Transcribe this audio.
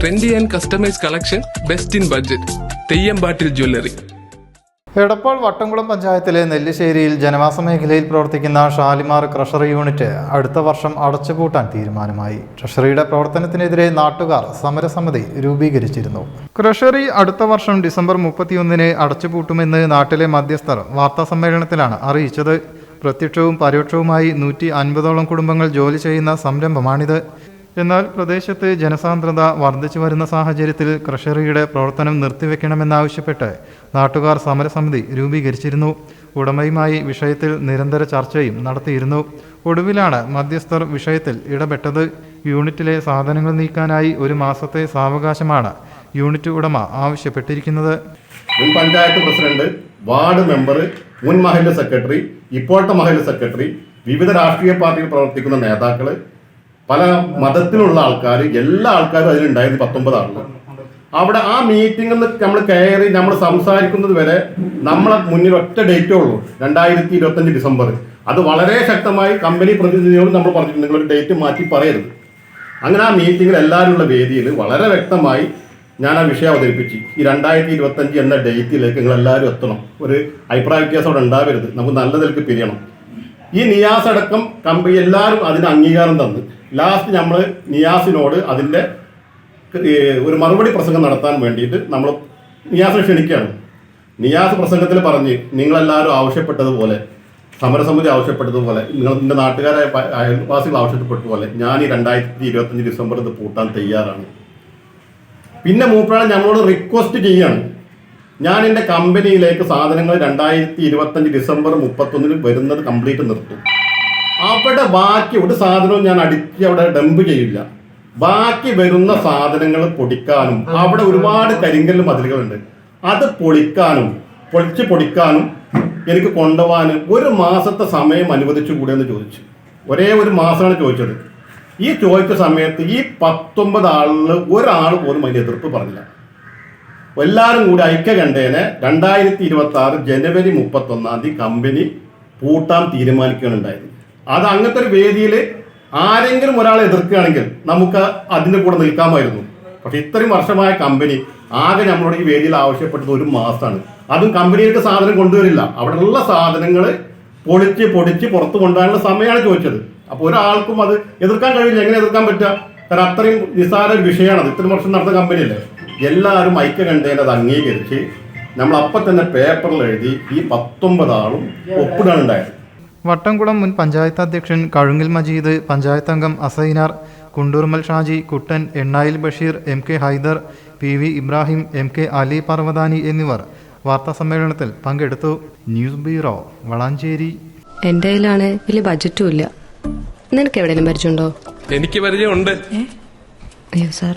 Trendy and customise collection best in budget Theyyambattil jewellery Edappal Vattamkulam പഞ്ചായത്തിലെ നെല്ലിശ്ശേരിയിൽ ജനവാസ മേഖലയിൽ പ്രവർത്തിക്കുന്ന ഷാലിമാർ ക്രഷറി യൂണിറ്റ് അടുത്ത വർഷം അടച്ചുപൂട്ടാൻ തീരുമാനമായി. ട്രഷറിയുടെ പ്രവർത്തനത്തിനെതിരെ നാട്ടുകാർ സമരസമിതി രൂപീകരിച്ചിരുന്നു. ക്രഷറി അടുത്ത വർഷം ഡിസംബർ മുപ്പത്തിയൊന്നിന് അടച്ചുപൂട്ടുമെന്ന് നാട്ടിലെ മധ്യസ്ഥർ വാർത്താസമ്മേളനത്തിലാണ് അറിയിച്ചത്. പ്രത്യക്ഷവും പരോക്ഷവുമായി നൂറ്റി അൻപതോളം കുടുംബങ്ങൾ ജോലി ചെയ്യുന്ന സംരംഭമാണിത്. എന്നാൽ പ്രദേശത്ത് ജനസാന്ദ്രത വർദ്ധിച്ചു വരുന്ന സാഹചര്യത്തിൽ ക്രഷറിയുടെ പ്രവർത്തനം നിർത്തിവെക്കണമെന്നാവശ്യപ്പെട്ട് നാട്ടുകാർ സമരസമിതി രൂപീകരിച്ചിരുന്നു. ഉടമയുമായി വിഷയത്തിൽ നിരന്തര ചർച്ചയും നടത്തിയിരുന്നു. ഒടുവിലാണ് മധ്യസ്ഥർ വിഷയത്തിൽ ഇടപെട്ടത്. യൂണിറ്റിലെ സാധനങ്ങൾ നീക്കാനായി ഒരു മാസത്തെ സാവകാശമാണ് യൂണിറ്റ് ഉടമ ആവശ്യപ്പെട്ടിരിക്കുന്നത്. മുൻ പഞ്ചായത്ത് പ്രസിഡന്റ് വാർഡ് മെമ്പർ മുൻ മഹല്ല സെക്രട്ടറി ഇപ്പോഴത്തെ മഹല്ല സെക്രട്ടറി വിവിധ രാഷ്ട്രീയ പാർട്ടിയിൽ പ്രവർത്തിക്കുന്ന നേതാക്കൾ പല മതത്തിലുള്ള ആൾക്കാർ എല്ലാ ആൾക്കാരും അതിലുണ്ടായിരുന്നു പത്തൊമ്പത് ആളുകൾ. അവിടെ ആ മീറ്റിംഗിൽ നമ്മൾ കയറി നമ്മൾ സംസാരിക്കുന്നത് വരെ നമ്മളെ മുന്നിൽ ഒറ്റ ഡേറ്റേ ഉള്ളൂ രണ്ടായിരത്തി ഇരുപത്തഞ്ച് ഡിസംബർ. അത് വളരെ ശക്തമായി കമ്പനി പ്രതിനിധിയോട് നമ്മൾ പറഞ്ഞിട്ടുണ്ട് നിങ്ങളൊരു ഡേറ്റ് മാറ്റി പറയരുത്. അങ്ങനെ ആ മീറ്റിംഗിൽ എല്ലാവരുള്ള വേദിയിൽ വളരെ വ്യക്തമായി ഞാൻ ആ വിഷയം അവതരിപ്പിച്ചു. ഈ രണ്ടായിരത്തി ഇരുപത്തഞ്ച് എന്ന ഡേറ്റിലേക്ക് നിങ്ങൾ എല്ലാവരും എത്തണം. ഒരു അഭിപ്രായ വ്യത്യാസം അവിടെ ഉണ്ടാവരുത്. നമുക്ക് നല്ല നിലയ്ക്ക് പിരിയണം. ഈ നിയാസ് അടക്കം കമ്പനി എല്ലാവരും അതിന് അംഗീകാരം തന്ന്. ലാസ്റ്റ് നമ്മൾ നിയാസിനോട് അതിന്റെ ഒരു മറുപടി പ്രസംഗം നടത്താൻ വേണ്ടിയിട്ട് നമ്മൾ നിയാസിനെ ക്ഷണിക്കുകയാണ്. നിയാസ് പ്രസംഗത്തിൽ പറഞ്ഞ് നിങ്ങളെല്ലാവരും ആവശ്യപ്പെട്ടതുപോലെ സമരസമിതി ആവശ്യപ്പെട്ടതുപോലെ നിങ്ങളുടെ നാട്ടുകാരായ അയൽവാസികൾ ആവശ്യപ്പെട്ടതുപോലെ ഞാൻ ഈ രണ്ടായിരത്തി ഇരുപത്തഞ്ച് ഡിസംബർ ഇത് പൂട്ടാൻ തയ്യാറാണ്. പിന്നെ മൂപ്പാളെ ഞങ്ങളോട് റിക്വസ്റ്റ് ചെയ്യാണ് ഞാൻ എന്റെ കമ്പനിയിലേക്ക് സാധനങ്ങൾ രണ്ടായിരത്തി ഇരുപത്തഞ്ച് ഡിസംബർ മുപ്പത്തൊന്നിന് വരുന്നത് കംപ്ലീറ്റ് നിർത്തും. അവിടെ ബാക്കി ഒരു സാധനവും ഞാൻ അടുക്കി അവിടെ ഡംപ് ചെയ്യില്ല. ബാക്കി വരുന്ന സാധനങ്ങൾ പൊടിക്കാനും അവിടെ ഒരുപാട് കരിങ്കല്ല് മതിലുകളുണ്ട്. അത് പൊളിക്കാനും പൊളിച്ച് പൊടിക്കാനും എനിക്ക് കൊണ്ടുപോകാനും ഒരു മാസത്തെ സമയം അനുവദിച്ചു കൂടെ എന്ന് ചോദിച്ചു. ഒരേ ഒരു മാസമാണ് ചോദിച്ചത്. ഈ ചോദിച്ച സമയത്ത് ഈ പത്തൊമ്പത് ആളിൽ ഒരാൾ പോലും അതിന് എതിർപ്പ് പറഞ്ഞില്ല. എല്ലാവരും കൂടി ഐക്യകണ്ഠേനെ രണ്ടായിരത്തി ഇരുപത്തി ആറ് ജനുവരി മുപ്പത്തി ഒന്നാം തീയതി കമ്പനി പൂട്ടാൻ തീരുമാനിക്കുകയുണ്ടായത് അത് അങ്ങനത്തെ ഒരു വേദിയിൽ ആരെങ്കിലും ഒരാളെ എതിർക്കുകയാണെങ്കിൽ നമുക്ക് അതിന്റെ കൂടെ നിൽക്കാമായിരുന്നു. പക്ഷെ ഇത്രയും വർഷമായ കമ്പനി ആകെ നമ്മളോട് ഈ വേദിയിൽ ആവശ്യപ്പെട്ടത് ഒരു മാസമാണ് അതും കമ്പനിയിലേക്ക് സാധനം കൊണ്ടുവരില്ല. അവിടെയുള്ള സാധനങ്ങൾ പൊളിച്ച് പൊടിച്ച് പുറത്ത് കൊണ്ടുപോകാനുള്ള സമയമാണ് ചോദിച്ചത്. അപ്പോൾ ഒരാൾക്കും അത് എതിർക്കാൻ കഴിയില്ല. എങ്ങനെ എതിർക്കാൻ പറ്റുക? കാരണം അത്രയും നിസ്സാര വിഷയമാണ്. ഇത്രയും വർഷം നടന്ന കമ്പനിയല്ലേ? എല്ലാവരും ഐക്യകണ്ഠേന അത് അംഗീകരിച്ച് നമ്മൾ അപ്പൊ തന്നെ പേപ്പറിൽ എഴുതി ഈ പത്തൊമ്പത് ആളും ഒപ്പിടാനുണ്ടായിരുന്നു വട്ടംകുളം മുൻ പഞ്ചായത്ത് അധ്യക്ഷൻ കഴുങ്ങിൽ മജീദ് പഞ്ചായത്ത് അംഗം Asainar കുണ്ടൂർമൽ Shaji Kuttan എണ്ണായിൽ Basheer M K Haider P V Ibrahim M K Ali Parvathani എന്നിവർ വാർത്താ സമ്മേളനത്തിൽ പങ്കെടുത്തു. ന്യൂസ് ബ്യൂറോ വളാഞ്ചേരി. എന്റെ കയ്യിലാണ് വലിയ ബജറ്റും ഇല്ല. നിനക്ക് എവിടെയെങ്കിലും പരിചയമുണ്ടോ? എനിക്ക് പരിചയമുണ്ട്. അയ്യോ സാർ.